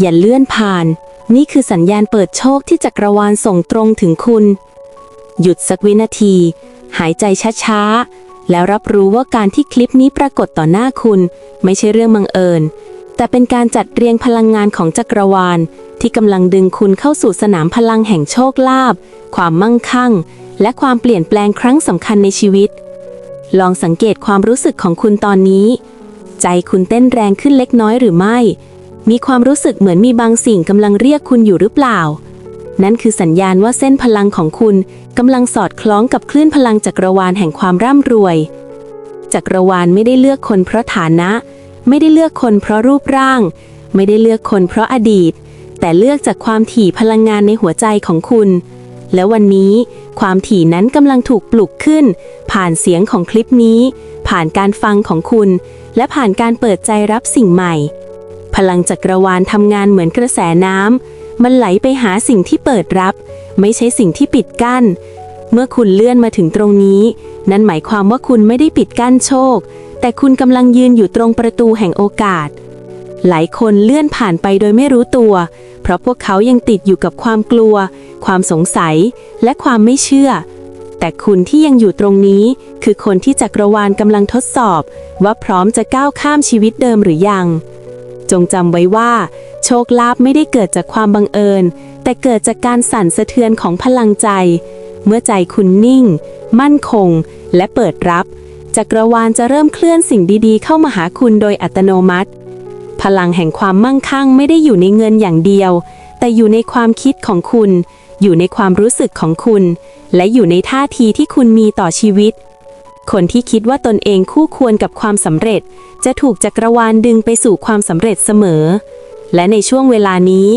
อย่าเลื่อนผ่าน นี่คือสัญญาณเปิดโชคที่จักรวาลส่งตรงถึงคุณ หยุดสักวินาที หายใจช้าๆ แล้วรับรู้ว่าการที่คลิปนี้ปรากฏต่อหน้าคุณ ไม่ใช่เรื่องบังเอิญ แต่เป็นการจัดเรียงพลังงานของจักรวาล ที่กำลังดึงคุณเข้าสู่สนามพลังแห่งโชคลาภความมั่งคั่ง และความเปลี่ยนแปลงครั้งสำคัญในชีวิต ลองสังเกตความรู้สึกของคุณตอนนี้ ใจคุณเต้นแรงขึ้นเล็กน้อยหรือไม่ มีความรู้สึกเหมือนมีบางสิ่งกำลังเรียกคุณอยู่หรือเปล่า นั่นคือสัญญาณว่าเส้นพลังของคุณกำลังสอดคล้องกับคลื่นพลังจักรวาลแห่งความร่ำรวย จักรวาลไม่ได้เลือกคนเพราะฐานะ ไม่ได้เลือกคนเพราะรูปร่าง ไม่ได้เลือกคนเพราะอดีต แต่เลือกจากความถี่พลังงานในหัวใจของคุณ และวันนี้ความถี่นั้นกำลังถูกปลุกขึ้น ผ่านเสียงของคลิปนี้ ผ่านการฟังของคุณ และผ่านการเปิดใจรับสิ่งใหม่ พลังจักรวาลทำงานเหมือนกระแสน้ำมันไหลไปหาสิ่งที่เปิดรับ ไม่ใช่สิ่งที่ปิดกั้น เมื่อคุณเลื่อนมาถึงตรงนี้ นั่นหมายความว่าคุณไม่ได้ปิดกั้นโชค แต่คุณกำลังยืนอยู่ตรงประตูแห่งโอกาส หลายคนเลื่อนผ่านไปโดยไม่รู้ตัว เพราะพวกเขายังติดอยู่กับความกลัว ความสงสัย และความไม่เชื่อแต่คุณที่ยังอยู่ตรงนี้ คือคนที่จักรวาลกำลังทดสอบ ว่าพร้อมจะก้าวข้ามชีวิตเดิมหรือยัง จงจำไว้ว่า โชคลาภไม่ได้เกิดจากความบังเอิญ แต่เกิดจากการสั่นสะเทือนของพลังใจ เมื่อใจคุณนิ่ง มั่นคง และเปิดรับ จักรวาลจะเริ่มเคลื่อนสิ่งดีๆ เข้ามาหาคุณโดยอัตโนมัติ พลังแห่งความมั่งคั่งไม่ได้อยู่ในเงินอย่างเดียว แต่อยู่ในความคิดของคุณ อยู่ในความรู้สึกของคุณ และอยู่ในท่าทีที่คุณมีต่อชีวิต คนที่คิดว่าตนเองคู่ควรกับความสำเร็จ จะถูกจักรวาลดึงไปสู่ความสำเร็จเสมอ และในช่วงเวลานี้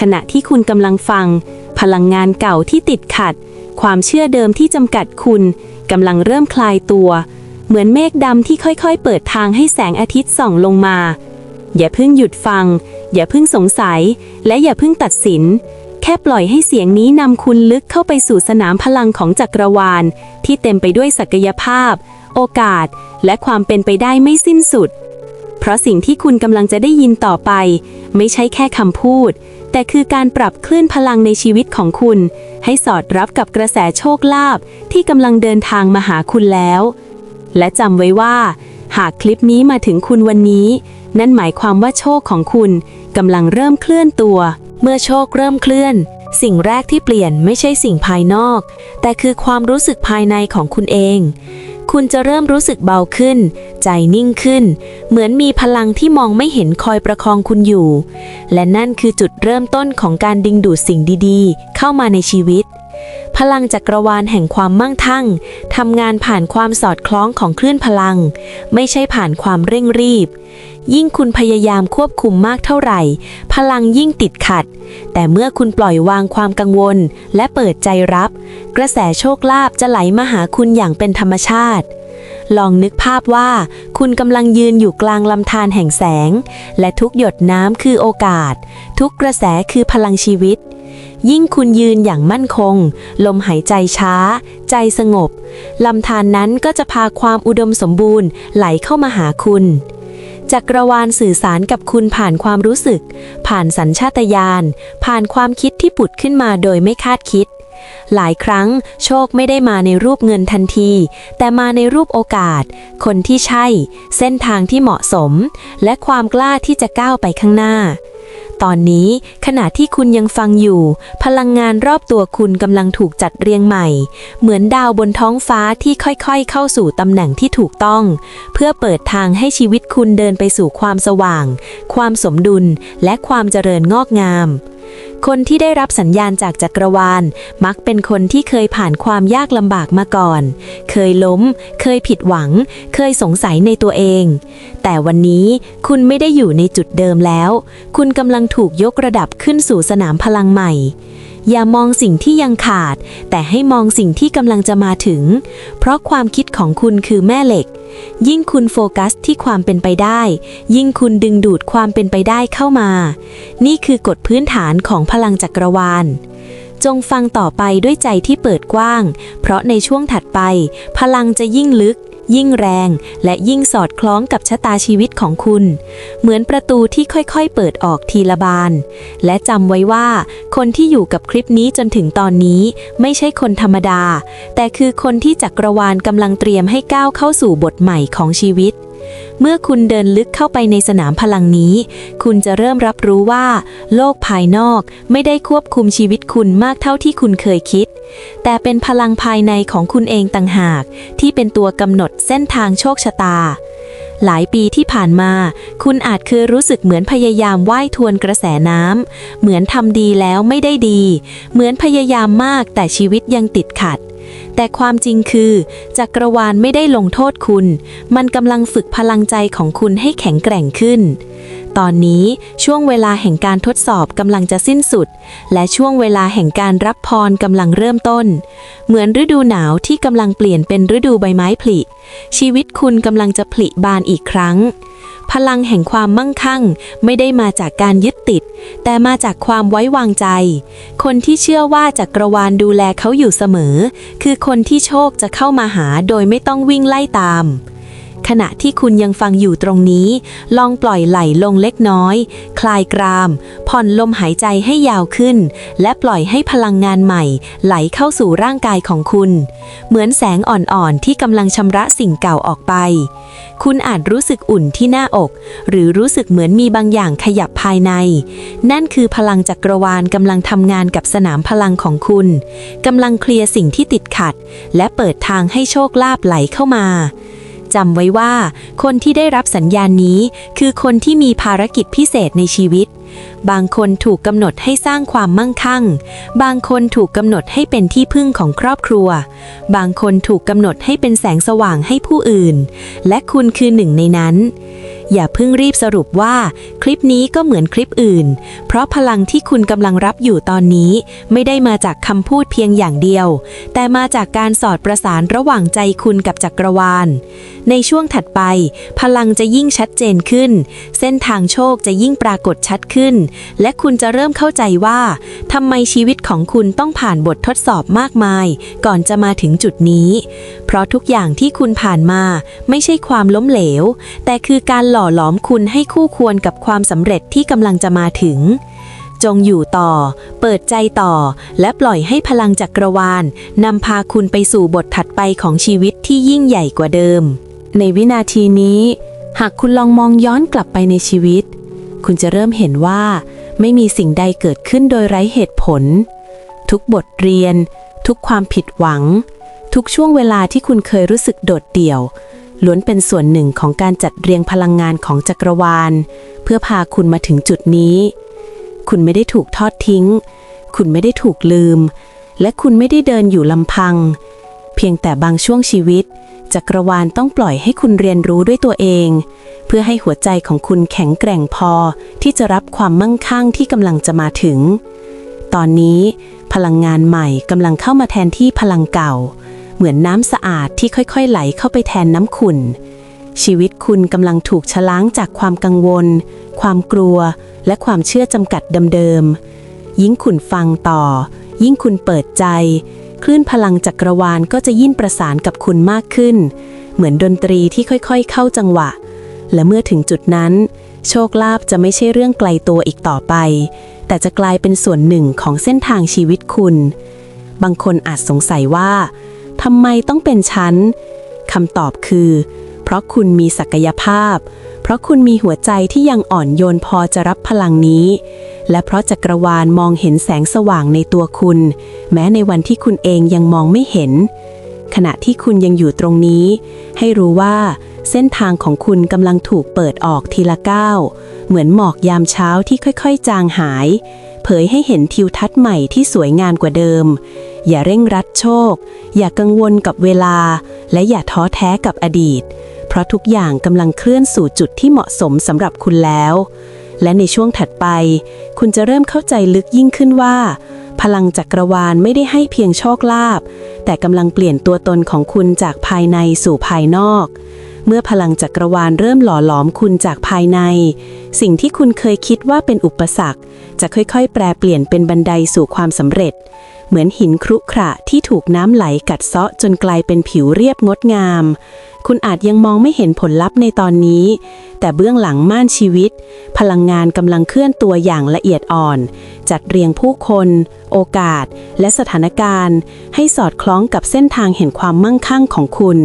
ขณะที่คุณกำลังฟัง พลังงานเก่าที่ติดขัด ความเชื่อเดิมที่จำกัดคุณกำลังเริ่มคลายตัว เหมือนเมฆดำที่ค่อยๆ เปิดทางให้แสงอาทิตย์ส่องลงมา อย่าเพิ่งหยุดฟัง อย่าเพิ่งสงสัย และอย่าเพิ่งตัดสิน ค่ปล่อยให้เสียงนี้นำคุณลึกเข้าไปสู่สนามพลังของจักรวาล ที่เต็มไปด้วยศักยภาพ โอกาส และความเป็นไปได้ไม่สิ้นสุด เพราะสิ่งที่คุณกำลังจะได้ยินต่อไป ไม่ใช่แค่คำพูด แต่คือการปรับคลื่นพลังในชีวิตของคุณ ให้สอดรับกับกระแสโชคลาภที่กำลังเดินทางมาหาคุณแล้ว และจำไว้ว่า หากคลิปนี้มาถึงคุณวันนี้ นั่นหมายความว่าโชคของคุณกำลังเริ่มเคลื่อนตัว เมื่อโชคเริ่มเคลื่อน สิ่งแรกที่เปลี่ยนไม่ใช่สิ่งภายนอก แต่คือความรู้สึกภายในของคุณเอง คุณจะเริ่มรู้สึกเบาขึ้น ใจนิ่งขึ้น เหมือนมีพลังที่มองไม่เห็นคอยประคองคุณอยู่ และนั่นคือจุดเริ่มต้นของการดึงดูดสิ่งดีๆ เข้ามาในชีวิต พลังจักรวาลแห่งความมั่งคั่งทำงานผ่านความสอดคล้องของคลื่นพลัง ไม่ใช่ผ่านความเร่งรีบ ยิ่งคุณพยายามควบคุมมากเท่าไหร่ พลังยิ่งติดขัด แต่เมื่อคุณปล่อยวางความกังวล และเปิดใจรับ กระแสโชคลาภจะไหลมาหาคุณอย่างเป็นธรรมชาติลองนึกภาพว่าคุณกำลังยืนอยู่กลางลำธารแห่งแสง และทุกหยดน้ำคือโอกาส ทุกกระแสคือพลังชีวิต ยิ่งคุณยืนอย่างมั่นคง ลมหายใจช้า ใจสงบ ลำธารนนั้นก็จะพาความอุดมสมบูรณ์ไหลเข้ามาหาคุณจักรวาลสื่อสารกับคุณผ่านความรู้สึก ผ่านสัญชาตญาณ ผ่านความคิดที่ผุดขึ้นมาโดยไม่คาดคิด หลายครั้งโชคไม่ได้มาในรูปเงินทันที แต่มาในรูปโอกาส คนที่ใช่ เส้นทางที่เหมาะสม และความกล้าที่จะก้าวไปข้างหน้า ตอนนี้ขณะที่คุณยังฟังอยู่ พลังงานรอบตัวคุณกำลังถูกจัดเรียงใหม่ เหมือนดาวบนท้องฟ้าที่ค่อยๆ เข้าสู่ตำแหน่งที่ถูกต้อง เพื่อเปิดทางให้ชีวิตคุณเดินไปสู่ความสว่าง ความสมดุลและความเจริญงอกงาม คนที่ได้รับสัญญาณจากจักรวาล มักเป็นคนที่เคยผ่านความยากลำบากมาก่อน เคยล้ม เคยผิดหวัง เคยสงสัยในตัวเอง แต่วันนี้คุณไม่ได้อยู่ในจุดเดิมแล้ว คุณกำลังถูกยกระดับขึ้นสู่สนามพลังใหม่ อย่ามองสิ่งที่ยังขาด แต่ให้มองสิ่งที่กำลังจะมาถึง เพราะความคิดของคุณคือแม่เหล็ก ยิ่งคุณโฟกัสที่ความเป็นไปได้ ยิ่งคุณดึงดูดความเป็นไปได้เข้ามา นี่คือกฎพื้นฐานของพลังจักรวาลจงฟังต่อไปด้วยใจที่เปิดกว้าง เพราะในช่วงถัดไป พลังจะยิ่งลึก ยิ่งแรงและยิ่งสอดคล้องกับชะตาชีวิตของคุณ เหมือนประตูที่ค่อยๆ เปิดออกทีละบาน และจำไว้ว่า คนที่อยู่กับคลิปนี้จนถึงตอนนี้ ไม่ใช่คนธรรมดา แต่คือคนที่จักรวาลกำลังเตรียมให้ก้าวเข้าสู่บทใหม่ของชีวิตเมื่อคุณเดินลึกเข้าไปในสนามพลังนี้ คุณจะเริ่มรับรู้ว่า โลกภายนอกไม่ได้ควบคุมชีวิตคุณมากเท่าที่คุณเคยคิด แต่เป็นพลังภายในของคุณเองต่างหาก ที่เป็นตัวกำหนดเส้นทางโชคชะตา หลายปีที่ผ่านมา คุณอาจเคยรู้สึกเหมือนพยายามว่ายทวนกระแสน้ำเหมือนทำดีแล้วไม่ได้ดี เหมือนพยายามมากแต่ชีวิตยังติดขัดแต่ความจริงคือ จักรวาลไม่ได้ลงโทษคุณ มันกำลังฝึกพลังใจของคุณให้แข็งแกร่งขึ้น ตอนนี้ช่วงเวลาแห่งการทดสอบกำลังจะสิ้นสุด และช่วงเวลาแห่งการรับพรกำลังเริ่มต้น เหมือนฤดูหนาวที่กำลังเปลี่ยนเป็นฤดูใบไม้ผลิ ชีวิตคุณกำลังจะผลิบานอีกครั้ง พลังแห่งความมั่งคั่งไม่ได้มาจากการยึดติด แต่มาจากความไว้วางใจ คนที่เชื่อว่าจักรวาลดูแลเขาอยู่เสมอ คือคนที่โชคจะเข้ามาหาโดยไม่ต้องวิ่งไล่ตาม ขณะที่คุณยังฟังอยู่ตรงนี้ ลองปล่อยไหลลงเล็กน้อย คลายกราม ผ่อนลมหายใจให้ยาวขึ้น และปล่อยให้พลังงานใหม่ ไหลเข้าสู่ร่างกายของคุณ เหมือนแสงอ่อนๆที่กำลังชำระสิ่งเก่าออกไป คุณอาจรู้สึกอุ่นที่หน้าอก หรือรู้สึกเหมือนมีบางอย่างขยับภายใน นั่นคือพลังจักรวาลกำลังทำงานกับสนามพลังของคุณกำลังเคลียร์สิ่งที่ติดขัด และเปิดทางให้โชคลาภไหลเข้ามา จำไว้ว่า คนที่ได้รับสัญญาณนี้ คือคนที่มีภารกิจพิเศษในชีวิต บางคนถูกกำหนดให้สร้างความมั่งคั่ง บางคนถูกกำหนดให้เป็นที่พึ่งของครอบครัว บางคนถูกกำหนดให้เป็นแสงสว่างให้ผู้อื่น และคุณคือหนึ่งในนั้น อย่าเพิ่งรีบสรุปว่า คลิปนี้ก็เหมือนคลิปอื่น เพราะพลังที่คุณกำลังรับอยู่ตอนนี้ ไม่ได้มาจากคำพูดเพียงอย่างเดียว แต่มาจากการสอดประสานระหว่างใจคุณกับจักรวาล ในช่วงถัดไป พลังจะยิ่งชัดเจนขึ้น เส้นทางโชคจะยิ่งปรากฏชัดขึ้น และคุณจะเริ่มเข้าใจว่าทำไมชีวิตของคุณต้องผ่านบททดสอบมากมาย ก่อนจะมาถึงจุดนี้ เพราะทุกอย่างที่คุณผ่านมา ไม่ใช่ความล้มเหลว แต่คือการล่อหลอมคุณให้คู่ควรกับความสำเร็จที่กำลังจะมาถึง จงอยู่ต่อ เปิดใจต่อ และปล่อยให้พลังจักรวาลนำพาคุณไปสู่บทถัดไปของชีวิตที่ยิ่งใหญ่กว่าเดิม ในวินาทีนี้ หากคุณลองมองย้อนกลับไปในชีวิต คุณจะเริ่มเห็นว่า ไม่มีสิ่งใดเกิดขึ้นโดยไร้เหตุผล ทุกบทเรียน ทุกความผิดหวัง ทุกช่วงเวลาที่คุณเคยรู้สึกโดดเดี่ยว ล้วนเป็นส่วนหนึ่งของการจัดเรียงพลังงานของจักรวาล เพื่อพาคุณมาถึงจุดนี้ คุณไม่ได้ถูกทอดทิ้ง คุณไม่ได้ถูกลืม และคุณไม่ได้เดินอยู่ลำพัง เพียงแต่บางช่วงชีวิต จักรวาลต้องปล่อยให้คุณเรียนรู้ด้วยตัวเอง เพื่อให้หัวใจของคุณแข็งแกร่งพอ ที่จะรับความมั่งคั่งที่กำลังจะมาถึง ตอนนี้ พลังงานใหม่กำลังเข้ามาแทนที่พลังเก่า เหมือนน้ำสะอาดที่ค่อยๆ ไหลเข้าไปแทนน้ำขุ่น ชีวิตคุณกำลังถูกชะล้างจากความกังวล ความกลัว และความเชื่อจำกัดเดิมๆ ยิ่งคุณฟังต่อ ยิ่งคุณเปิดใจ คลื่นพลังจักรวาลก็จะยิ่งประสานกับคุณมากขึ้น เหมือนดนตรีที่ค่อยๆ เข้าจังหวะ และเมื่อถึงจุดนั้น โชคลาภจะไม่ใช่เรื่องไกลตัวอีกต่อไป แต่จะกลายเป็นส่วนหนึ่งของเส้นทางชีวิตคุณ บางคนอาจสงสัยว่า ทำไมต้องเป็นฉันคำตอบคือ เพราะคุณมีศักยภาพ เพราะคุณมีหัวใจที่ยังอ่อนโยนพอจะรับพลังนี้ และเพราะจักรวาลมองเห็นแสงสว่างในตัวคุณ แม้ในวันที่คุณเองยังมองไม่เห็น ขณะที่คุณยังอยู่ตรงนี้ ให้รู้ว่า เส้นทางของคุณกำลังถูกเปิดออกทีละก้าวเหมือนหมอกยามเช้าที่ค่อยๆ จางหาย เผยให้เห็นทิวทัศน์ใหม่ที่สวยงามกว่าเดิม อย่าเร่งรัดโชค อย่ากังวลกับเวลา และอย่าท้อแท้กับอดีต เพราะทุกอย่างกำลังเคลื่อนสู่จุดที่เหมาะสมสำหรับคุณแล้ว และในช่วงถัดไป คุณจะเริ่มเข้าใจลึกยิ่งขึ้นว่า พลังจักรวาลไม่ได้ให้เพียงโชคลาภแต่กำลังเปลี่ยนตัวตนของคุณจากภายในสู่ภายนอก เมื่อพลังจักรวาลเริ่มหล่อหลอมคุณจากภายใน สิ่งที่คุณเคยคิดว่าเป็นอุปสรรค จะค่อยๆ แปลเปลี่ยนเป็นบันไดสู่ความสำเร็จ เหมือนหินครุขระที่ถูกน้ำไหลกัดเซาะจนกลายเป็นผิวเรียบงดงาม คุณอาจยังมองไม่เห็นผลลัพธ์ในตอนนี้ แต่เบื้องหลังม่านชีวิต พลังงานกำลังเคลื่อนตัวอย่างละเอียดอ่อน จัดเรียงผู้คน โอกาส และสถานการณ์ ให้สอดคล้องกับเส้นทางเห็นความมั่งคั่งของคุณ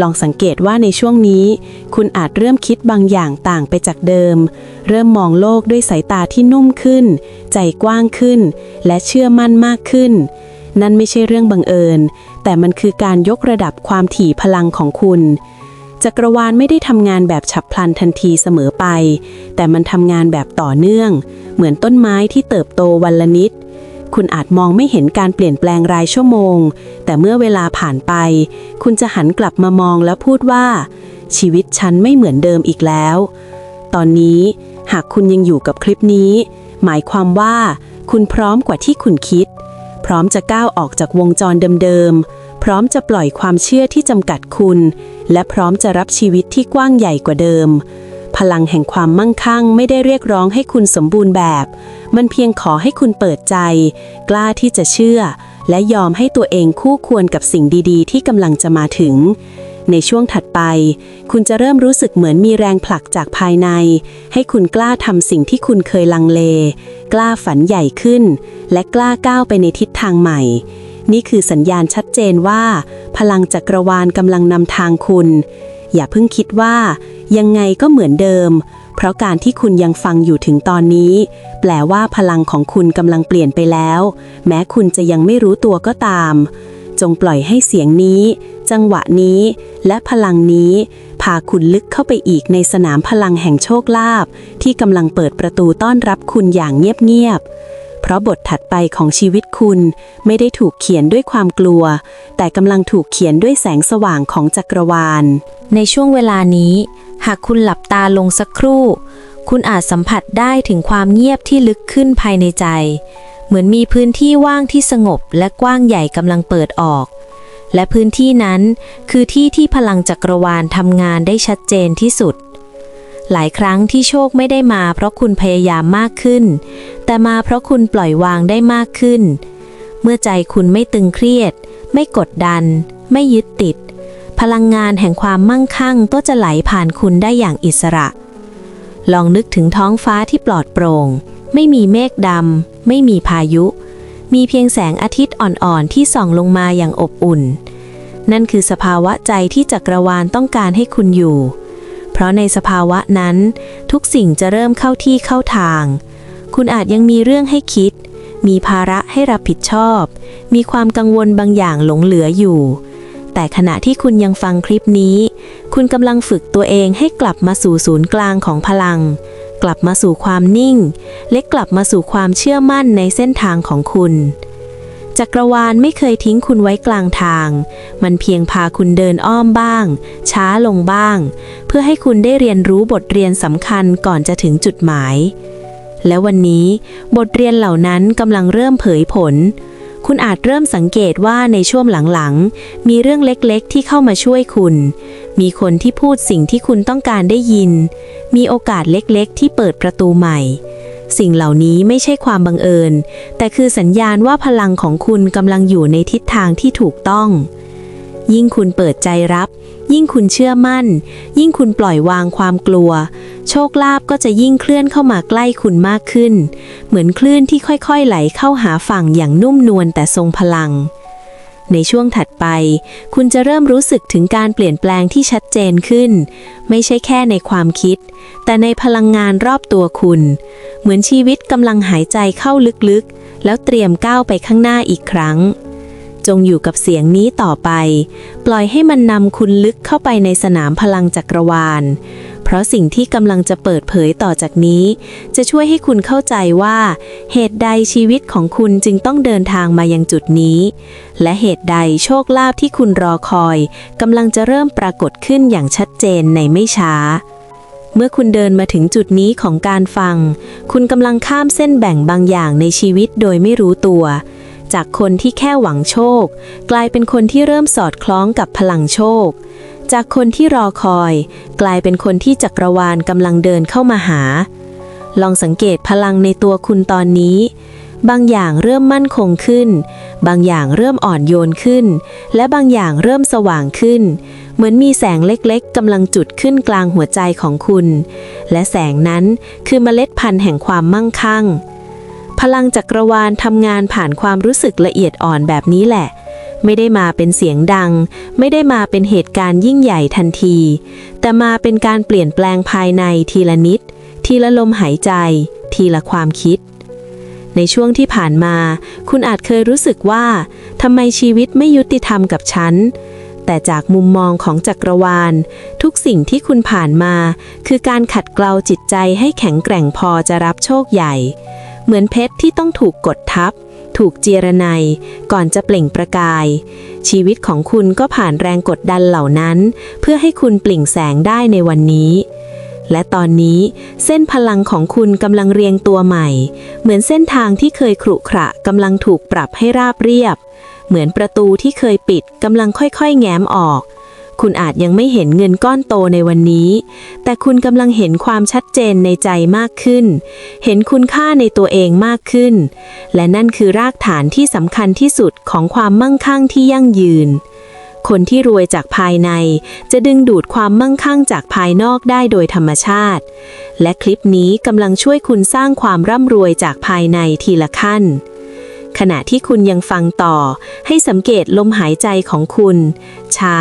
ลองสังเกตว่าในช่วงนี้ คุณอาจเริ่มคิดบางอย่างต่างไปจากเดิม เริ่มมองโลกด้วยสายตาที่นุ่มขึ้น ใจกว้างขึ้น และเชื่อมั่นมากขึ้น นั่นไม่ใช่เรื่องบังเอิญ แต่มันคือการยกระดับความถี่พลังของคุณจักรวาลไม่ได้ทำงานแบบฉับพลันทันทีเสมอไป แต่มันทำงานแบบต่อเนื่อง เหมือนต้นไม้ที่เติบโตวันละนิด คุณอาจมองไม่เห็นการเปลี่ยนแปลงรายชั่วโมง แต่เมื่อเวลาผ่านไป คุณจะหันกลับมามองแล้วพูดว่า ชีวิตฉันไม่เหมือนเดิมอีกแล้ว ตอนนี้หากคุณยังอยู่กับคลิปนี้ หมายความว่าคุณพร้อมกว่าที่คุณคิด พร้อมจะก้าวออกจากวงจรเดิมๆ พร้อมจะปล่อยความเชื่อที่จำกัดคุณ และพร้อมจะรับชีวิตที่กว้างใหญ่กว่าเดิม ลังแห่งความมั่งคั่ง ไม่ได้เรียกร้องให้คุณสมบูรณ์แบบ มันเพียงขอให้คุณเปิดใจ กล้าที่จะเชื่อ และยอมให้ตัวเองคู่ควรกับสิ่งดีๆ ที่กำลังจะมาถึง ในช่วงถัดไป คุณจะเริ่มรู้สึกเหมือนมีแรงผลักจากภายใน ให้คุณกล้าทำสิ่งที่คุณเคยลังเล กล้าฝันใหญ่ขึ้น และกล้าก้าวไปในทิศทางใหม่นี่คือสัญญาณชัดเจนว่า พลังจักรวาลกำลังนำทางคุณ อย่าเพิ่งคิดว่ายังไงก็เหมือนเดิม เพราะการที่คุณยังฟังอยู่ถึงตอนนี้ แปลว่าพลังของคุณกำลังเปลี่ยนไปแล้ว แม้คุณจะยังไม่รู้ตัวก็ตาม จงปล่อยให้เสียงนี้ จังหวะนี้ และพลังนี้ พาคุณลึกเข้าไปอีกในสนามพลังแห่งโชคลาภที่กำลังเปิดประตูต้อนรับคุณอย่างเงียบๆ ราะบทถัดไปของชีวิตคุณไม่ได้ถูกเขียนด้วยความกลัว แต่กำลังถูกเขียนด้วยแสงสว่างของจักรวาล ในช่วงเวลานี้ หากคุณหลับตาลงสักครู่ คุณอาจสัมผัสได้ถึงความเงียบที่ลึกขึ้นภายในใจ เหมือนมีพื้นที่ว่างที่สงบและกว้างใหญ่กำลังเปิดออก และพื้นที่นั้นคือที่ที่พลังจักรวาลทำงานได้ชัดเจนที่สุด หลายครั้งที่โชคไม่ได้มาเพราะคุณพยายามมากขึ้น แต่มาเพราะคุณปล่อยวางได้มากขึ้น เมื่อใจคุณไม่ตึงเครียด ไม่กดดัน ไม่ยึดติด พลังงานแห่งความมั่งคั่งก็จะไหลผ่านคุณได้อย่างอิสระ ลองนึกถึงท้องฟ้าที่ปลอดโปร่ง ไม่มีเมฆดำ ไม่มีพายุ มีเพียงแสงอาทิตย์อ่อนๆ ที่ส่องลงมาอย่างอบอุ่น นั่นคือสภาวะใจที่จักรวาลต้องการให้คุณอยู่ เพราะในสภาวะนั้น ทุกสิ่งจะเริ่มเข้าที่เข้าทาง คุณอาจยังมีเรื่องให้คิด มีภาระให้รับผิดชอบ มีความกังวลบางอย่างหลงเหลืออยู่ แต่ขณะที่คุณยังฟังคลิปนี้ คุณกำลังฝึกตัวเองให้กลับมาสู่ศูนย์กลางของพลัง กลับมาสู่ความนิ่ง และกลับมาสู่ความเชื่อมั่นในเส้นทางของคุณ จักรวาลไม่เคยทิ้งคุณไว้กลางทาง มันเพียงพาคุณเดินอ้อมบ้าง ช้าลงบ้าง เพื่อให้คุณได้เรียนรู้บทเรียนสำคัญก่อนจะถึงจุดหมาย และวันนี้บทเรียนเหล่านั้นกำลังเริ่มเผยผล คุณอาจเริ่มสังเกตว่าในช่วงหลังๆ มีเรื่องเล็กๆ ที่เข้ามาช่วยคุณ มีคนที่พูดสิ่งที่คุณต้องการได้ยิน มีโอกาสเล็กๆ ที่เปิดประตูใหม่ สิ่งเหล่านี้ไม่ใช่ความบังเอิญ แต่คือสัญญาณว่าพลังของคุณกำลังอยู่ในทิศทางที่ถูกต้อง ยิ่งคุณเปิดใจรับ ยิ่งคุณเชื่อมั่น ยิ่งคุณปล่อยวางความกลัว โชคลาภก็จะยิ่งเคลื่อนเข้ามาใกล้คุณมากขึ้น เหมือนคลื่นที่ค่อยๆ ไหลเข้าหาฝั่งอย่างนุ่มนวลแต่ทรงพลัง ในช่วงถัดไป คุณจะเริ่มรู้สึกถึงการเปลี่ยนแปลงที่ชัดเจนขึ้น ไม่ใช่แค่ในความคิด แต่ในพลังงานรอบตัวคุณ เหมือนชีวิตกำลังหายใจเข้าลึกๆ แล้วเตรียมก้าวไปข้างหน้าอีกครั้ง จงอยู่กับเสียงนี้ต่อไป ปล่อยให้มันนำคุณลึกเข้าไปในสนามพลังจักรวาล ราะสิ่งที่กำลังจะเปิดเผยต่อจากนี้ จะช่วยให้คุณเข้าใจว่า เหตุใดชีวิตของคุณจึงต้องเดินทางมายังจุดนี้ และเหตุใดโชคลาภที่คุณรอคอยกำลังจะเริ่มปรากฏขึ้นอย่างชัดเจนในไม่ช้าเมื่อคุณเดินมาถึงจุดนี้ของการฟัง คุณกำลังข้ามเส้นแบ่งบางอย่างในชีวิตโดยไม่รู้ตัว จากคนที่แค่หวังโชค กลายเป็นคนที่เริ่มสอดคล้องกับพลังโชค จากคนที่รอคอย กลายเป็นคนที่จักรวาลกำลังเดินเข้ามาหา ลองสังเกตพลังในตัวคุณตอนนี้ บางอย่างเริ่มมั่นคงขึ้น บางอย่างเริ่มอ่อนโยนขึ้น และบางอย่างเริ่มสว่างขึ้น เหมือนมีแสงเล็กๆกำลังจุดขึ้นกลางหัวใจของคุณ และแสงนั้นคือเมล็ดพันธุ์แห่งความมั่งคั่ง พลังจักรวาลทำงานผ่านความรู้สึกละเอียดอ่อนแบบนี้แหละ ไม่ได้มาเป็นเสียงดัง ไม่ได้มาเป็นเหตุการณ์ยิ่งใหญ่ทันที แต่มาเป็นการเปลี่ยนแปลงภายในทีละนิด ทีละลมหายใจ ทีละความคิด ในช่วงที่ผ่านมา คุณอาจเคยรู้สึกว่าทำไมชีวิตไม่ยุติธรรมกับฉัน แต่จากมุมมองของจักรวาล ทุกสิ่งที่คุณผ่านมา คือการขัดเกลาจิตใจให้แข็งแกร่งพอจะรับโชคใหญ่ เหมือนเพชรที่ต้องถูกกดทับ ถูกเจรไนยก่อนจะเปล่งประกาย ชีวิตของคุณก็ผ่านแรงกดดันเหล่านั้น เพื่อให้คุณเปล่งแสงได้ในวันนี้ และตอนนี้เส้นพลังของคุณกำลังเรียงตัวใหม่ เหมือนเส้นทางที่เคยขรุขระกำลังถูกปรับให้ราบเรียบ เหมือนประตูที่เคยปิดกำลังค่อยๆ แง้มออก คุณอาจยังไม่เห็นเงินก้อนโตในวันนี้ แต่คุณกำลังเห็นความชัดเจนในใจมากขึ้น เห็นคุณค่าในตัวเองมากขึ้น และนั่นคือรากฐานที่สำคัญที่สุดของความมั่งคั่งที่ยั่งยืน คนที่รวยจากภายใน จะดึงดูดความมั่งคั่งจากภายนอกได้โดยธรรมชาติ และคลิปนี้กำลังช่วยคุณสร้างความร่ำรวยจากภายในทีละขั้น ขณะที่คุณยังฟังต่อ ให้สังเกตลมหายใจของคุณ ช้า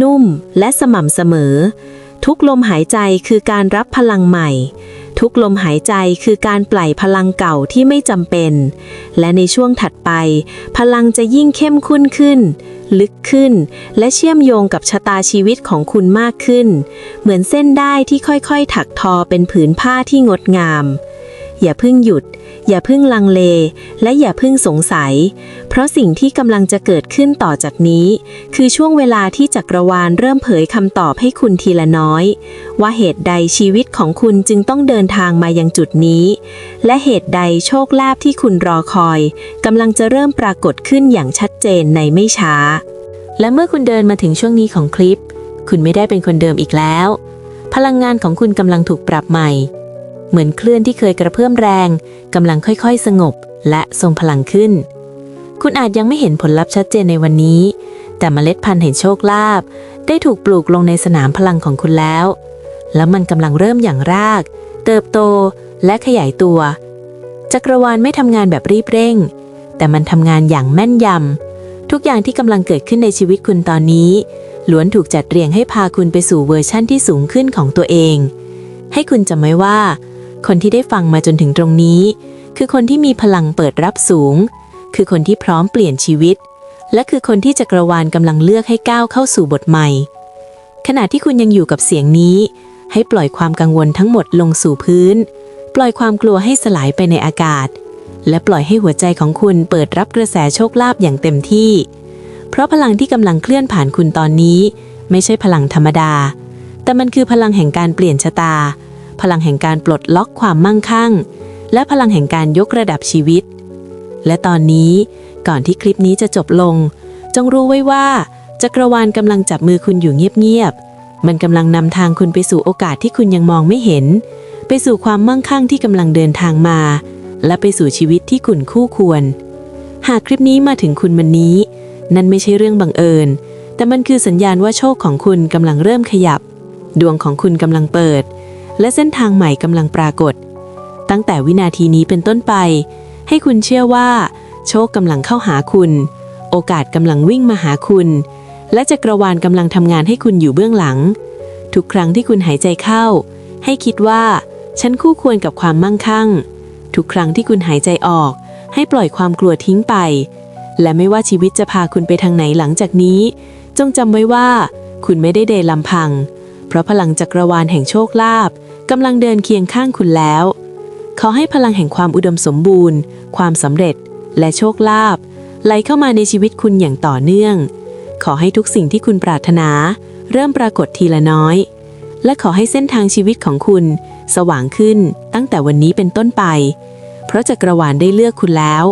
นุ่ม และสม่ำเสมอ ทุกลมหายใจคือการรับพลังใหม่ ทุกลมหายใจคือการปล่อยพลังเก่าที่ไม่จำเป็น และในช่วงถัดไป พลังจะยิ่งเข้มข้นขึ้นลึกขึ้น และเชื่อมโยงกับชะตาชีวิตของคุณมากขึ้น เหมือนเส้นได้ที่ค่อยๆ ถักทอเป็นผืนผ้าที่งดงาม อย่าเพิ่งหยุด อย่าเพิ่งลังเล และอย่าเพิ่งสงสัย เพราะสิ่งที่กำลังจะเกิดขึ้นต่อจากนี้ คือช่วงเวลาที่จักรวาลเริ่มเผยคำตอบให้คุณทีละน้อย ว่าเหตุใดชีวิตของคุณจึงต้องเดินทางมายังจุดนี้ และเหตุใดโชคลาภที่คุณรอคอยกำลังจะเริ่มปรากฏขึ้นอย่างชัดเจนในไม่ช้า และเมื่อคุณเดินมาถึงช่วงนี้ของคลิป คุณไม่ได้เป็นคนเดิมอีกแล้ว พลังงานของคุณกำลังถูกปรับใหม่ เหมือนคลื่นที่เคยกระเพื่อมแรงกำลังค่อยๆ สงบและทรงพลังขึ้น คุณอาจยังไม่เห็นผลลัพธ์ชัดเจนในวันนี้ แต่เมล็ดพันธุ์แห่งโชคลาภได้ถูกปลูกลงในสนามพลังของคุณแล้ว แล้วมันกำลังเริ่มอย่างราก เติบโตและขยายตัว จักรวาลไม่ทำงานแบบรีบเร่ง แต่มันทำงานอย่างแม่นยำทุกอย่างที่กำลังเกิดขึ้นในชีวิตคุณตอนนี้ล้วนถูกจัดเรียงให้พาคุณไปสู่เวอร์ชั่นที่สูงขึ้นของตัวเอง ให้คุณจำไว้ว่า คนที่ได้ฟังมาจนถึงตรงนี้ คือคนที่มีพลังเปิดรับสูง คือคนที่พร้อมเปลี่ยนชีวิต และคือคนที่จักรวาลกำลังเลือกให้ก้าวเข้าสู่บทใหม่ ขณะที่คุณยังอยู่กับเสียงนี้ ให้ปล่อยความกังวลทั้งหมดลงสู่พื้น ปล่อยความกลัวให้สลายไปในอากาศ และปล่อยให้หัวใจของคุณเปิดรับกระแสโชคลาภอย่างเต็มที่ เพราะพลังที่กำลังเคลื่อนผ่านคุณตอนนี้ ไม่ใช่พลังธรรมดา แต่มันคือพลังแห่งการเปลี่ยนชะตา พลังแห่งการปลดล็อกความมั่งคั่ง และพลังแห่งการยกระดับชีวิต และตอนนี้ก่อนที่คลิปนี้จะจบลง จงรู้ไว้ว่าจักรวาลกำลังจับมือคุณอยู่เงียบๆ มันกำลังนำทางคุณไปสู่โอกาสที่คุณยังมองไม่เห็น ไปสู่ความมั่งคั่งที่กำลังเดินทางมา และไปสู่ชีวิตที่คุณคู่ควร หากคลิปนี้มาถึงคุณวันนี้ นั่นไม่ใช่เรื่องบังเอิญ แต่มันคือสัญญาณว่าโชคของคุณกำลังเริ่มขยับ ดวงของคุณกำลังเปิด และเส้นทางใหม่กำลังปรากฏ ตั้งแต่วินาทีนี้เป็นต้นไป ให้คุณเชื่อว่า โชคกำลังเข้าหาคุณ โอกาสกำลังวิ่งมาหาคุณ และจักรวาลกำลังทำงานให้คุณอยู่เบื้องหลัง ทุกครั้งที่คุณหายใจเข้า ให้คิดว่า ฉันคู่ควรกับความมั่งคั่ง ทุกครั้งที่คุณหายใจออก ให้ปล่อยความกลัวทิ้งไป และไม่ว่าชีวิตจะพาคุณไปทางไหนหลังจากนี้ จงจำไว้ว่า คุณไม่ได้เดนลำพัง เพราะพลังจักรวาลแห่งโชคลาภ กำลังเดินเคียงข้างคุณแล้วขอให้พลังแห่งความอุดมสมบูรณ์ ความสำเร็จ และโชคลาภไหลเข้ามาในชีวิตคุณอย่างต่อเนื่อง ขอให้ทุกสิ่งที่คุณปรารถนา เริ่มปรากฏทีละน้อย และขอให้เส้นทางชีวิตของคุณ สว่างขึ้นตั้งแต่วันนี้เป็นต้นไป เพราะจักรวาลได้เลือกคุณแล้ว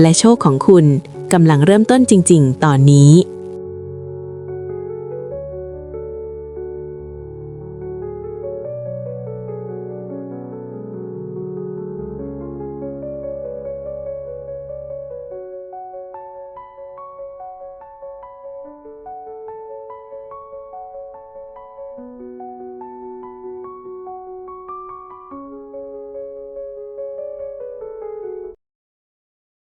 และโชคของคุณกำลังเริ่มต้นจริง ๆ ตอนนี้